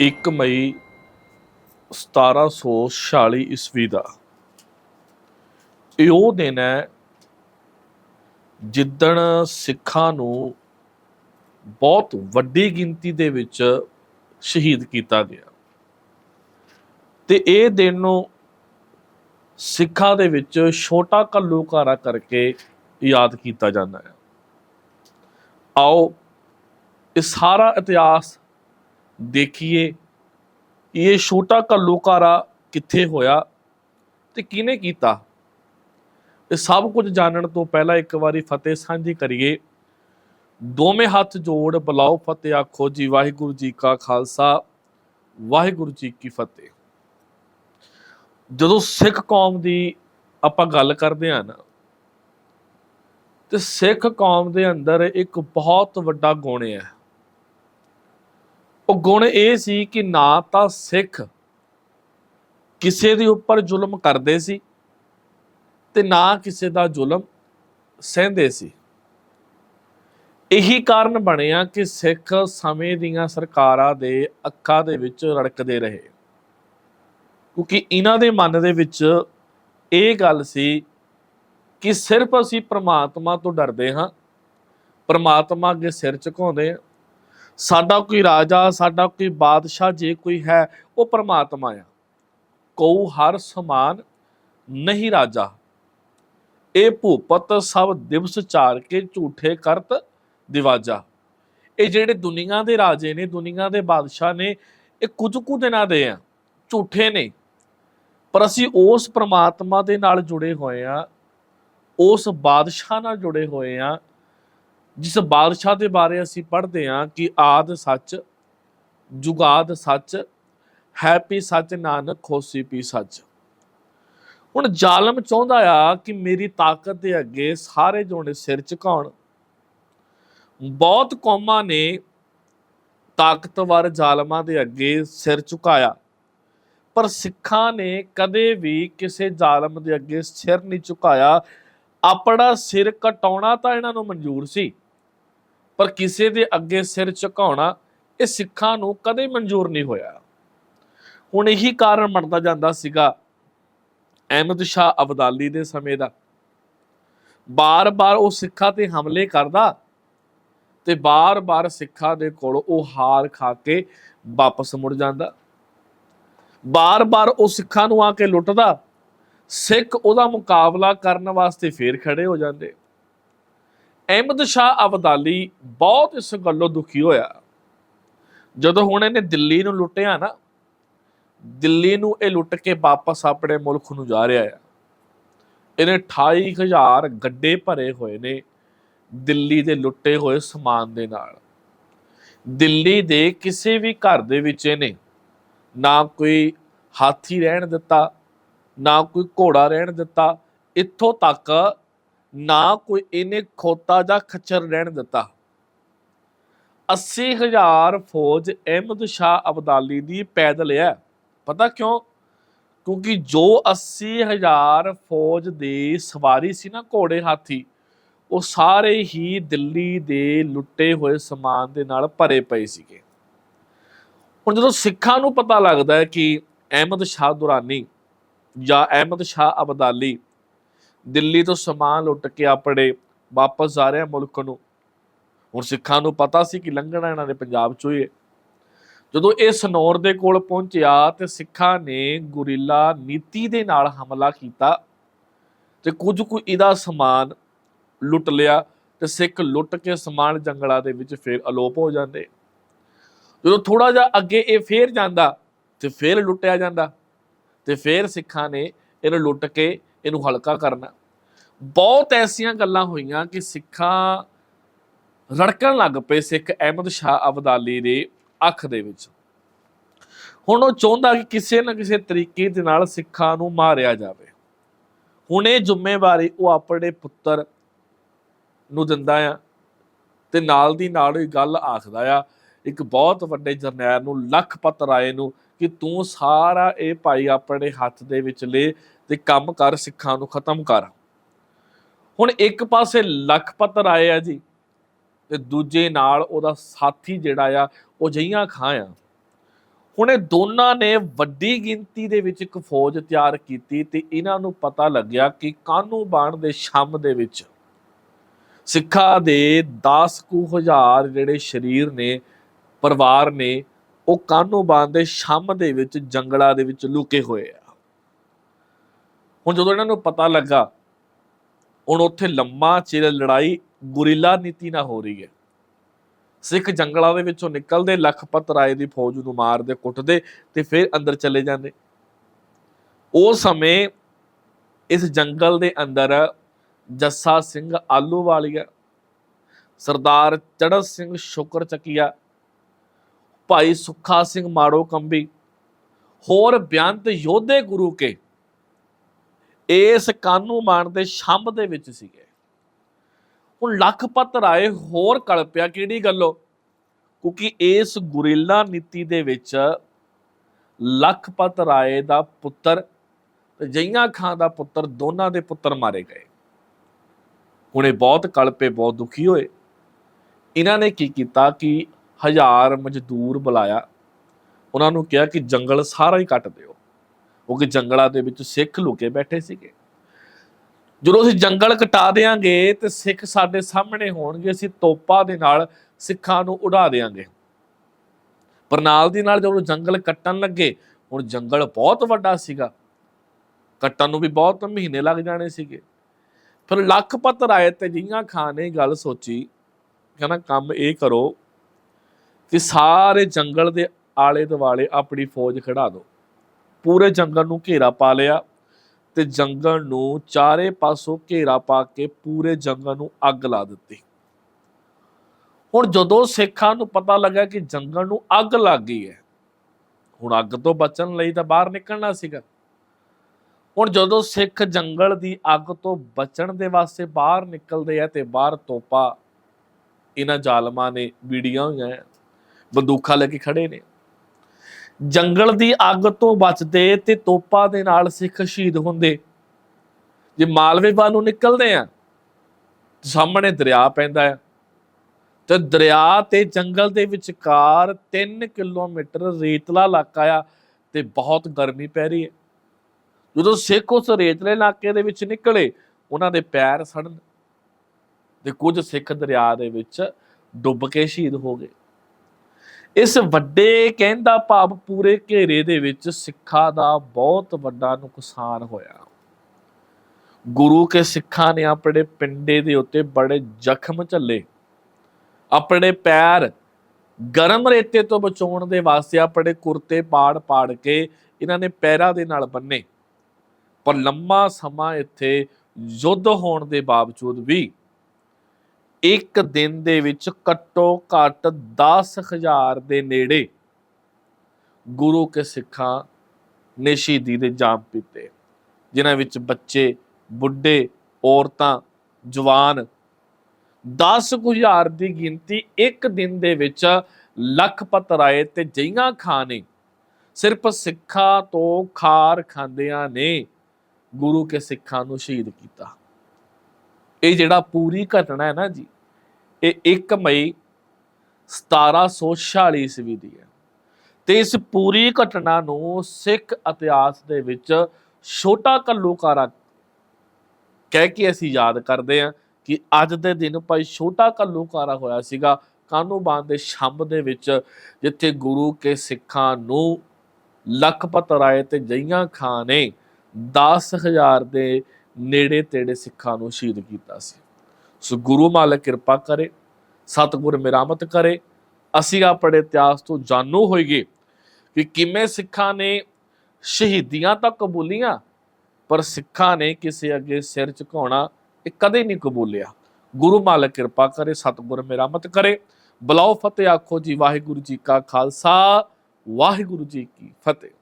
1 ਮਈ 1746 ਈਸਵੀ ਦਾ। ਇਹ ਉਹ ਦਿਨ ਹੈ ਜਿੱਦਣ ਸਿੱਖਾਂ ਨੂੰ ਬਹੁਤ ਵੱਡੀ ਗਿਣਤੀ ਦੇ ਵਿੱਚ ਸ਼ਹੀਦ ਕੀਤਾ ਗਿਆ। ਤੇ ਇਹ ਦਿਨ ਨੂੰ ਸਿੱਖਾਂ ਦੇ ਵਿੱਚ ਛੋਟਾ ਘੱਲੂਘਾਰਾ ਕਰਕੇ ਯਾਦ ਕੀਤਾ ਜਾਂਦਾ ਹੈ। ਆਓ, ਇਹ ਸਾਰਾ ਇਤਿਹਾਸ ਦੇਖੀਏ, ਇਹ ਛੋਟਾ ਘੱਲੂਘਾਰਾ ਕਿੱਥੇ ਹੋਇਆ ਤੇ ਕਿਹਨੇ ਕੀਤਾ? ਇਹ ਸਭ ਕੁਝ ਜਾਣਨ ਤੋਂ ਪਹਿਲਾਂ ਇੱਕ ਵਾਰੀ ਫਤਿਹ ਸਾਂਝੀ ਕਰੀਏ। ਦੋਵੇਂ ਹੱਥ ਜੋੜ ਬੁਲਾਓ ਫਤਿਹ, ਆਖੋ ਜੀ, ਵਾਹਿਗੁਰੂ ਜੀ ਕਾ ਖਾਲਸਾ, ਵਾਹਿਗੁਰੂ ਜੀ ਕੀ ਫਤਿਹ। ਜਦੋਂ ਸਿੱਖ ਕੌਮ ਦੀ ਆਪਾਂ ਗੱਲ ਕਰਦੇ ਆ ਨਾ, ਤੇ ਸਿੱਖ ਕੌਮ ਦੇ ਅੰਦਰ ਇੱਕ ਬਹੁਤ ਵੱਡਾ ਗੁਣ ਹੈ। ਉਹ ਗੁਣ ਇਹ ਸੀ ਕਿ ਨਾ ਤਾਂ ਸਿੱਖ ਕਿਸੇ ਦੇ ਉੱਪਰ ਜ਼ੁਲਮ ਕਰਦੇ ਸੀ ਤੇ ਨਾ ਕਿਸੇ ਦਾ ਜ਼ੁਲਮ ਸਹਿੰਦੇ ਸੀ। ਇਹੀ ਕਾਰਨ ਬਣਿਆ ਕਿ ਸਿੱਖ ਸਮੇਂ ਦੀਆਂ ਸਰਕਾਰਾਂ ਦੇ ਅੱਖਾਂ ਦੇ ਵਿੱਚ ਰੜਕਦੇ ਰਹੇ। ਕਿਉਂਕਿ ਇਹਨਾਂ ਦੇ ਮਨ ਦੇ ਵਿੱਚ ਇਹ ਗੱਲ ਸੀ ਕਿ ਸਿਰਫ ਅਸੀਂ ਪ੍ਰਮਾਤਮਾ ਤੋਂ ਡਰਦੇ ਹਾਂ, ਪ੍ਰਮਾਤਮਾ ਅੱਗੇ ਸਿਰ ਝੁਕਾਉਂਦੇ ਹਾਂ ਸਾਡਾ ਕੋਈ ਰਾਜਾ, ਸਾਡਾ ਕੋਈ ਬਾਦਸ਼ਾਹ ਜੇ ਕੋਈ ਹੈ, ਉਹ ਪ੍ਰਮਾਤਮਾ ਆ। ਕਉ ਹਰ ਸਮਾਨ ਨਹੀਂ ਰਾਜਾ। ਇਹ ਭੂਪਤ ਸਭ ਦਿਵਸ ਚਾਰ ਕੇ ਝੂਠੇ ਕਰਤ ਦਿਵਾਜਾ। ਇਹ ਜਿਹੜੇ ਦੁਨੀਆ ਦੇ ਰਾਜੇ ਨੇ, ਦੁਨੀਆ ਦੇ ਬਾਦਸ਼ਾਹ ਨੇ, ਇਹ ਕੁਝ ਕੁ ਦਿਨਾਂ ਦੇ ਆ, ਝੂਠੇ ਨੇ। ਪਰ ਅਸੀਂ ਉਸ ਪ੍ਰਮਾਤਮਾ ਦੇ ਨਾਲ ਜੁੜੇ ਹੋਏ ਆ, ਉਸ ਬਾਦਸ਼ਾਹ ਨਾਲ ਜੁੜੇ ਹੋਏ ਆ ਜਿਸ ਬਾਦਸ਼ਾਹ ਦੇ ਬਾਰੇ ਅਸੀਂ ਪੜ੍ਹਦੇ ਹਾਂ ਕਿ ਆਦ ਸੱਚ, ਜੁਗਾਦ ਸੱਚ, ਹੈਪੀ ਸੱਚ, ਨਾਨਕ ਖੋਸੀ ਪੀ ਸੱਚ। ਹੁਣ ਜ਼ਾਲਮ ਚਾਹੁੰਦਾ ਆ ਕਿ ਮੇਰੀ ਤਾਕਤ ਦੇ ਅੱਗੇ ਸਾਰੇ ਜੋੜੇ ਸਿਰ ਝੁਕਾਉਣ। ਬਹੁਤ ਕੌਮਾਂ ਨੇ ਤਾਕਤਵਰ ਜ਼ਾਲਮਾਂ ਦੇ ਅੱਗੇ ਸਿਰ ਝੁਕਾਇਆ, ਪਰ ਸਿੱਖਾਂ ਨੇ ਕਦੇ ਵੀ ਕਿਸੇ ਜ਼ਾਲਮ ਦੇ ਅੱਗੇ ਸਿਰ ਨਹੀਂ ਝੁਕਾਇਆ। ਆਪਣਾ ਸਿਰ ਕਟਾਉਣਾ ਤਾਂ ਇਹਨਾਂ ਨੂੰ ਮਨਜ਼ੂਰ ਸੀ। ਪਰ ਕਿਸੇ ਦੇ ਅੱਗੇ ਸਿਰ ਝੁਕਾਉਣਾ ਇਹ ਸਿੱਖਾਂ ਨੂੰ ਕਦੇ ਮਨਜ਼ੂਰ ਨਹੀਂ ਹੋਇਆ। ਹੁਣ ਇਹੀ ਕਾਰਨ ਬਣਦਾ ਜਾਂਦਾ ਸੀਗਾ ਅਹਿਮਦ ਸ਼ਾਹ ਅਬਦਾਲੀ ਦੇ ਸਮੇਂ ਦਾ। ਬਾਰ-ਬਾਰ ਉਹ ਸਿੱਖਾਂ ਤੇ ਹਮਲੇ ਕਰਦਾ ਤੇ ਬਾਰ-ਬਾਰ ਸਿੱਖਾਂ ਦੇ ਕੋਲ ਉਹ ਹਾਰ ਖਾ ਕੇ ਵਾਪਸ ਮੁੜ ਜਾਂਦਾ। ਬਾਰ-ਬਾਰ ਉਹ ਸਿੱਖਾਂ ਨੂੰ ਆ ਕੇ ਲੁੱਟਦਾ। ਸਿੱਖ ਉਹਦਾ ਮੁਕਾਬਲਾ ਕਰਨ ਵਾਸਤੇ ਫੇਰ ਖੜੇ ਹੋ ਜਾਂਦੇ। ਅਹਿਮਦ ਸ਼ਾਹ ਅਬਦਾਲੀ ਬਹੁਤ ਇਸ ਗੱਲੋਂ ਦੁਖੀ ਹੋਇਆ। ਜਦੋਂ ਹੁਣ ਇਹਨੇ ਦਿੱਲੀ ਨੂੰ ਲੁੱਟਿਆ ਨਾ, ਦਿੱਲੀ ਨੂੰ ਇਹ ਲੁੱਟ ਕੇ ਵਾਪਸ ਆਪਣੇ ਮੁਲਕ ਨੂੰ ਜਾ ਰਿਹਾ ਆ। ਇਹਨੇ 28000 ਗੱਡੇ ਭਰੇ ਹੋਏ ਨੇ ਦਿੱਲੀ ਦੇ ਲੁੱਟੇ ਹੋਏ ਸਮਾਨ ਦੇ ਨਾਲ। ਦਿੱਲੀ ਦੇ ਕਿਸੇ ਵੀ ਘਰ ਦੇ ਵਿੱਚ ਇਹਨੇ ਨਾ ਕੋਈ ਹਾਥੀ ਰਹਿਣ ਦਿੱਤਾ, ਨਾ ਕੋਈ ਘੋੜਾ ਰਹਿਣ ਦਿੱਤਾ। ਇੱਥੋਂ ਤੱਕ ਨਾ ਕੋਈ ਇਹਨੇ ਖੋਤਾ ਜਾਂ ਖੱਚਰ ਰਹਿਣ ਦਿੱਤਾ। 80000 ਫੌਜ ਅਹਿਮਦ ਸ਼ਾਹ ਅਬਦਾਲੀ ਦੀ ਪੈਦਲ ਹੈ ਪਤਾ ਕਿਉਂ? ਕਿਉਂਕਿ ਜੋ 80000 ਫੌਜ ਦੀ ਸਵਾਰੀ ਸੀ ਨਾ ਘੋੜੇ ਹਾਥੀ, ਉਹ ਸਾਰੇ ਹੀ ਦਿੱਲੀ ਦੇ ਲੁੱਟੇ ਹੋਏ ਸਮਾਨ ਦੇ ਨਾਲ ਭਰੇ ਪਏ ਸੀਗੇ। ਹੁਣ ਜਦੋਂ ਸਿੱਖਾਂ ਨੂੰ ਪਤਾ ਲੱਗਦਾ ਹੈ ਕਿ ਅਹਿਮਦ ਸ਼ਾਹ ਦੁਰਾਨੀ ਜਾਂ ਅਹਿਮਦ ਸ਼ਾਹ ਅਬਦਾਲੀ ਦਿੱਲੀ ਤੋਂ ਸਮਾਨ ਲੁੱਟ ਕੇ ਆਪਣੇ ਵਾਪਸ ਜਾ ਰਿਹਾ ਮੁਲਕ ਨੂੰ। ਹੁਣ ਸਿੱਖਾਂ ਨੂੰ ਪਤਾ ਸੀ ਕਿ ਲੰਘਣਾ ਇਹਨਾਂ ਨੇ ਪੰਜਾਬ ਚੋਂ ਹੀ ਹੈ। ਜਦੋਂ ਇਹ ਸਨੌਰ ਦੇ ਕੋਲ ਪਹੁੰਚਿਆ ਤੇ ਸਿੱਖਾਂ ਨੇ ਗੁਰੀਲਾ ਨੀਤੀ ਦੇ ਨਾਲ ਹਮਲਾ ਕੀਤਾ ਤੇ ਕੁਝ ਕੁ ਇਹਦਾ ਸਮਾਨ ਲੁੱਟ ਲਿਆ ਤੇ ਸਿੱਖ ਲੁੱਟ ਕੇ ਸਮਾਨ ਜੰਗਲਾਂ ਦੇ ਵਿੱਚ ਫੇਰ ਅਲੋਪ ਹੋ ਜਾਂਦੇ। ਜਦੋਂ ਥੋੜਾ ਜਿਹਾ ਅੱਗੇ ਇਹ ਫੇਰ ਜਾਂਦਾ ਤੇ ਫੇਰ ਲੁੱਟਿਆ ਜਾਂਦਾ ਤੇ ਫੇਰ ਸਿੱਖਾਂ ਨੇ ਇਹਨੂੰ ਲੁੱਟ ਕੇ ਇਹਨੂੰ ਹਲਕਾ ਕਰਨਾ। ਬਹੁਤ ਐਸੀਆਂ ਗੱਲਾਂ ਹੋਈਆਂ ਕਿ ਸਿੱਖਾਂ ਰੜਕਣ ਲੱਗ ਪਏ ਸਿੱਖ ਅਹਿਮਦ ਸ਼ਾਹ ਅਬਦਾਲੀ ਦੇ ਅੱਖ ਦੇ ਵਿੱਚ। ਹੁਣ ਉਹ ਚਾਹੁੰਦਾ ਕਿ ਕਿਸੇ ਨਾ ਕਿਸੇ ਤਰੀਕੇ ਦੇ ਨਾਲ ਸਿੱਖਾਂ ਨੂੰ ਮਾਰਿਆ ਜਾਵੇ। ਹੁਣ ਇਹ ਜ਼ਿੰਮੇਵਾਰੀ ਉਹ ਆਪਣੇ ਪੁੱਤਰ ਨੂੰ ਦਿੰਦਾ ਆ ਤੇ ਨਾਲ ਦੀ ਨਾਲ ਹੀ ਗੱਲ ਆਖਦਾ ਆ, ਇੱਕ ਬਹੁਤ ਵੱਡੇ ਜਰਨੈਲ ਨੂੰ ਲੱਖਪਤ ਰਾਏ ਨੂੰ ਕਿ ਤੂੰ ਸਾਰਾ ਇਹ ਭਾਈ ਆਪਣੇ ਹੱਥ ਦੇ ਵਿੱਚ ਲੈ ਤੇ ਕੰਮ ਕਰ, ਸਿੱਖਾਂ ਨੂੰ ਖਤਮ ਕਰ। ਹੁਣ ਇੱਕ ਪਾਸੇ ਲਖਪਤ ਰਾਏ ਆ ਜੀ, ਤੇ ਦੂਜੇ ਨਾਲ ਉਹਦਾ ਸਾਥੀ ਜਿਹੜਾ ਆ, ਉਹ ਜਈਆਂ ਖਾਂ ਆ। ਹੁਣ ਇਹ ਦੋਨਾਂ ਨੇ ਵੱਡੀ ਗਿਣਤੀ ਦੇ ਵਿੱਚ ਇੱਕ ਫੌਜ ਤਿਆਰ ਕੀਤੀ ਤੇ ਇਹਨਾਂ ਨੂੰ ਪਤਾ ਲੱਗਿਆ ਕਿ ਕਾਨੂੰ ਬਾਣ ਦੇ ਸ਼ਮ ਦੇ ਵਿੱਚ ਸਿੱਖਾਂ ਦੇ 10 ਕੁ ਹਜ਼ਾਰ ਜਿਹੜੇ ਸ਼ਰੀਰ ਨੇ, ਪਰਿਵਾਰ ਨੇ, ਉਹ ਕਾਨੂੰ ਬਾਣ ਦੇ ਸ਼ਮ ਦੇ ਵਿੱਚ ਜੰਗਲਾਂ ਦੇ ਵਿੱਚ ਲੁਕੇ ਹੋਏ ਆ। ਹੁਣ ਜਦੋਂ ਇਹਨਾਂ ਨੂੰ ਪਤਾ ਲੱਗਾ, ਹੁਣ ਉੱਥੇ ਲੰਮਾ ਚਿਰ ਲੜਾਈ ਗੁਰੀਲਾ ਨੀਤੀ ਨਾਲ ਹੋ ਰਹੀ ਹੈ। ਸਿੱਖ ਜੰਗਲਾਂ ਦੇ ਵਿੱਚੋਂ ਨਿਕਲਦੇ ਲਖਪਤ ਰਾਏ ਦੀ ਫੌਜ ਨੂੰ ਮਾਰਦੇ, ਕੁੱਟਦੇ ਤੇ ਫਿਰ ਅੰਦਰ ਚਲੇ ਜਾਂਦੇ। ਉਹ ਸਮੇਂ ਇਸ ਜੰਗਲ ਦੇ ਅੰਦਰ ਜੱਸਾ ਸਿੰਘ ਆਲੂਵਾਲੀਆ, ਸਰਦਾਰ ਚੜਤ ਸਿੰਘ ਸ਼ੁਕਰ ਚੱਕੀਆ, ਭਾਈ ਸੁੱਖਾ ਸਿੰਘ ਮਾੜੋ ਕੰਬੀ, ਹੋਰ ਬਿਆੰਤ ਯੋਧੇ ਗੁਰੂ ਕੇ ਇਸ ਕਾਨੂੰ ਮਾਨ ਦੇ ਸ਼ੰਭ ਦੇ ਵਿੱਚ ਸੀਗੇ। ਹੁਣ ਲੱਖਪਤ ਰਾਏ ਹੋਰ ਕਲਪਿਆ ਕਿਹੜੀ ਗੱਲੋਂ ਕਿਉਂਕਿ ਇਸ ਗੁਰੀਲਾ ਨੀਤੀ ਦੇ ਵਿੱਚ ਲੱਖਪਤ ਰਾਏ ਦਾ ਪੁੱਤਰ ਤੇ ਜਈਆਂ ਖਾਂ ਦਾ ਪੁੱਤਰ ਦੋਨਾਂ ਦੇ ਪੁੱਤਰ ਮਾਰੇ ਗਏ। ਹੁਣੇ ਬਹੁਤ ਕਲਪੇ ਬਹੁਤ ਦੁਖੀ ਹੋਏ। ਇਹਨਾਂ ਨੇ ਕੀ ਕੀਤਾ ਕਿ ਹਜ਼ਾਰ ਮਜ਼ਦੂਰ ਬੁਲਾਇਆ। ਉਹਨਾਂ ਨੂੰ ਕਿਹਾ ਕਿ ਜੰਗਲ ਸਾਰਾ ਹੀ ਕੱਟ ਦਿਓ। ਕਿਉਂਕਿ ਜੰਗਲਾਂ ਦੇ ਵਿੱਚ ਸਿੱਖ ਲੁਕੇ ਬੈਠੇ ਸੀਗੇ। ਜਦੋਂ ਅਸੀਂ ਜੰਗਲ ਕਟਾ ਦੇਾਂਗੇ ਤੇ ਸਿੱਖ ਸਾਡੇ ਸਾਹਮਣੇ ਹੋਣਗੇ, ਅਸੀਂ ਤੋਪਾ ਦੇ ਨਾਲ ਸਿੱਖਾਂ ਨੂੰ ਉਡਾ ਦੇਾਂਗੇ ਪਰ ਨਾਲ ਦੀ ਨਾਲ ਜਦੋਂ ਜੰਗਲ ਕੱਟਣ ਲੱਗੇ, ਹੁਣ ਜੰਗਲ ਬਹੁਤ ਵੱਡਾ ਸੀਗਾ। ਕੱਟਣ ਨੂੰ ਵੀ ਬਹੁਤ ਮਹੀਨੇ ਲੱਗ ਜਾਣੇ ਸੀਗੇ। ਫਿਰ ਲੱਖਪਤ ਰਾਏ ਤੇ ਜੀਆਂ ਖਾਨ ਨੇ ਗੱਲ ਸੋਚੀ, ਕਹਿੰਦਾ ਕੰਮ ਇਹ ਕਰੋ ਕਿ ਸਾਰੇ ਜੰਗਲ ਦੇ ਆਲੇ ਦੁਆਲੇ ਆਪਣੀ ਫੌਜ ਖੜਾ ਦਿਓ। ਪੂਰੇ ਜੰਗਲ ਨੂੰ ਘੇਰਾ ਪਾ ਲਿਆ ਤੇ ਜੰਗਲ ਨੂੰ ਚਾਰੇ ਪਾਸੋਂ ਘੇਰਾ ਪਾ ਕੇ ਪੂਰੇ ਜੰਗਲ ਨੂੰ ਅੱਗ ਲਾ ਦਿੱਤੀ। ਹੁਣ ਜਦੋਂ ਸਿੱਖਾਂ ਨੂੰ ਪਤਾ ਲੱਗਾ ਕਿ ਜੰਗਲ ਨੂੰ ਅੱਗ ਲੱਗ ਗਈ ਹੈ, ਹੁਣ ਅੱਗ ਤੋਂ ਬਚਣ ਲਈ ਤਾਂ ਬਾਹਰ ਨਿਕਲਣਾ ਸੀਗਾ। ਹੁਣ ਜਦੋਂ ਸਿੱਖ ਜੰਗਲ ਦੀ ਅੱਗ ਤੋਂ ਬਚਣ ਦੇ ਵਾਸਤੇ ਬਾਹਰ ਨਿਕਲਦੇ ਆ ਤੇ ਬਾਹਰ ਤੋਪਾ, ਇਹਨਾਂ ਜ਼ਾਲਮਾਂ ਨੇ ਵੀਡੀਆਂ ਹੋਈਆਂ ਬੰਦੂਕਾਂ ਲੈ ਕੇ ਖੜੇ ਨੇ। ਜੰਗਲ ਦੀ ਅੱਗ ਤੋਂ ਬਚਦੇ ਤੇ ਤੋਪਾਂ ਦੇ ਨਾਲ ਸਿੱਖ ਸ਼ਹੀਦ ਹੁੰਦੇ। ਜੇ ਮਾਲਵੇ ਵੱਲ ਨੂੰ ਨਿਕਲਦੇ ਆ ਸਾਹਮਣੇ ਦਰਿਆ ਪੈਂਦਾ ਆ। ਤੇ ਦਰਿਆ ਤੇ ਜੰਗਲ ਦੇ ਵਿਚਕਾਰ 3 ਕਿਲੋਮੀਟਰ ਰੇਤਲਾ ਇਲਾਕਾ ਆ ਤੇ ਬਹੁਤ ਗਰਮੀ ਪੈ ਰਹੀ ਹੈ। ਜਦੋਂ ਸਿੱਖ ਉਸ ਰੇਤਲੇ ਇਲਾਕੇ ਦੇ ਵਿੱਚ ਨਿਕਲੇ, ਉਹਨਾਂ ਦੇ ਪੈਰ ਸੜਨ ਤੇ ਕੁਝ ਸਿੱਖ ਦਰਿਆ ਦੇ ਵਿੱਚ ਡੁੱਬ ਕੇ ਸ਼ਹੀਦ ਹੋ ਗਏ। ਇਸ ਵੱਡੇ ਕਹਿੰਦਾ ਭਾਵ ਪੂਰੇ ਘੇਰੇ ਦੇ ਵਿੱਚ ਸਿੱਖਾਂ ਦਾ ਬਹੁਤ ਵੱਡਾ ਨੁਕਸਾਨ ਹੋਇਆ। ਗੁਰੂ ਕੇ ਸਿੱਖਾਂ ਨੇ ਆਪਣੇ ਪਿੰਡੇ ਦੇ ਉੱਤੇ ਬੜੇ ਜ਼ਖਮ ਝੱਲੇ। ਆਪਣੇ ਪੈਰ ਗਰਮ ਰੇਤੇ ਤੋਂ ਬਚਾਉਣ ਦੇ ਵਾਸਤੇ ਆਪਣੇ ਕੁਰਤੇ ਪਾੜ ਪਾੜ ਕੇ ਇਹਨਾਂ ਨੇ ਪੈਰਾਂ ਦੇ ਨਾਲ ਬੰਨੇ। ਪਰ ਲੰਮਾ ਸਮਾਂ ਇੱਥੇ ਯੁੱਧ ਹੋਣ ਦੇ ਬਾਵਜੂਦ ਵੀ ਇੱਕ ਦਿਨ ਦੇ ਵਿੱਚ ਘੱਟੋ ਘੱਟ 10000 ਦੇ ਨੇੜੇ ਗੁਰੂ ਕੇ ਸਿੱਖਾਂ ਨੇ ਸ਼ਹੀਦੀ ਦੇ ਜਾਮ ਪੀਤੇ। ਜਿਨ੍ਹਾਂ ਵਿੱਚ ਬੱਚੇ, ਬੁੱਢੇ, ਔਰਤਾਂ, ਜਵਾਨ 10000 ਦੀ ਗਿਣਤੀ ਇੱਕ ਦਿਨ ਦੇ ਵਿੱਚ ਲਖਪਤ ਰਾਏ ਤੇ ਜਈਆਂ ਖਾਂ ਨੇ ਸਿਰਫ ਸਿੱਖਾਂ ਤੋਂ ਖਾਰ ਖਾਂਦਿਆਂ ਨੇ ਗੁਰੂ ਕੇ ਸਿੱਖਾਂ ਨੂੰ ਸ਼ਹੀਦ ਕੀਤਾ। ਇਹ ਜਿਹੜਾ ਪੂਰੀ ਘਟਨਾ ਹੈ ਨਾ ਜੀ, ਇਹ 1 ਮਈ 1746 ਈਸਵੀ ਦੀ ਹੈ। ਤੇ ਇਸ ਪੂਰੀ ਘਟਨਾ ਨੂੰ ਸਿੱਖ ਇਤਿਹਾਸ ਦੇ ਵਿੱਚ ਛੋਟਾ ਕੱਲੂਕਾਰਾ ਕਹਿ ਕੇ ਅਸੀਂ ਯਾਦ ਕਰਦੇ ਹਾਂ ਕਿ ਅੱਜ ਦੇ ਦਿਨ ਭਾਈ ਛੋਟਾ ਕੱਲੂਕਾਰਾ ਹੋਇਆ ਸੀਗਾ ਕਾਨੂੰਬਾਨ ਦੇ ਛੰਬ ਦੇ ਵਿੱਚ, ਜਿੱਥੇ ਗੁਰੂ ਕੇ ਸਿੱਖਾਂ ਨੂੰ ਲਖਪਤ ਰਾਏ ਤੇ ਜਈਆਂ ਖਾਂ ਨੇ 10000 ਦੇ ਨੇੜੇ ਤੇੜੇ ਸਿੱਖਾਂ ਨੂੰ ਸ਼ਹੀਦ ਕੀਤਾ ਸੀ। ਸੋ ਗੁਰੂ ਮਾਲਕ ਕਿਰਪਾ ਕਰੇ, ਸਤਿਗੁਰ ਮਿਹਰਮਤ ਕਰੇ। ਅਸੀਂ ਆਪਣੇ ਇਤਿਹਾਸ ਤੋਂ ਜਾਣੂ ਹੋਈਏ ਕਿ ਕਿਵੇਂ ਸਿੱਖਾਂ ਨੇ ਸ਼ਹੀਦੀਆਂ ਤਾਂ ਕਬੂਲੀਆਂ, ਪਰ ਸਿੱਖਾਂ ਨੇ ਕਿਸੇ ਅੱਗੇ ਸਿਰ ਝੁਕਾਉਣਾ ਇਹ ਕਦੇ ਨਹੀਂ ਕਬੂਲਿਆ। ਗੁਰੂ ਮਾਲਕ ਕਿਰਪਾ ਕਰੇ, ਸਤਿਗੁਰ ਮਿਹਰਮਤ ਕਰੇ। ਬਲਾਓ ਫਤਿਹ, ਆਖੋ ਜੀ ਵਾਹਿਗੁਰੂ ਜੀ ਕਾ ਖਾਲਸਾ, ਵਾਹਿਗੁਰੂ ਜੀ ਕੀ ਫਤਿਹ।